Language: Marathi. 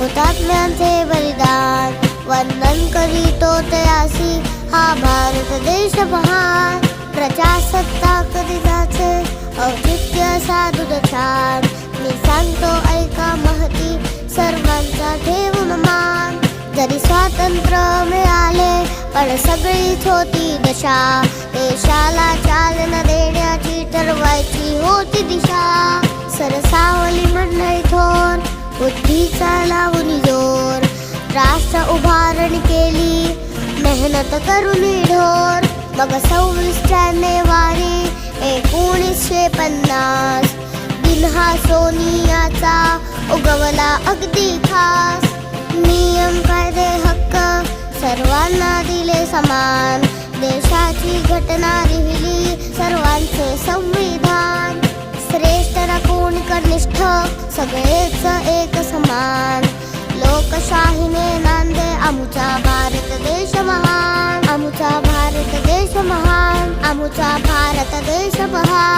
हुतात्म्यांचे बलिदान. वंदन करीतो तयासी हा भारत देश महान. प्रजासत्ताक दिनाचे औचित्य साधू छान मी सांगतो ऐका महती सर्वांचा ठेवून मान. जरी स्वातंत्र्य मिळाले पण सगळीच होती दशा. देशाला चालना देण्याची ठरवायची होती दिशा. सरसावली मंडळी थोर बुद्धीचा लावून जोर. राष्ट्र उभारणी केली मेहनत करून ढोर. मग सव्वीस जानेवारी एकोणीसशे पन्नास. दिन हा सोनियाचा उगवला अगदी खास. नियम कायदे हक्क सर्वांना दिले समान. देशाची घटना लिहिली सर्वांचे संविधान सगळेच एक समान. लोकशाहीने नांदे आमुचा भारत देश महान. आमुचा भारत देश महान. आमुचा भारत देश महान.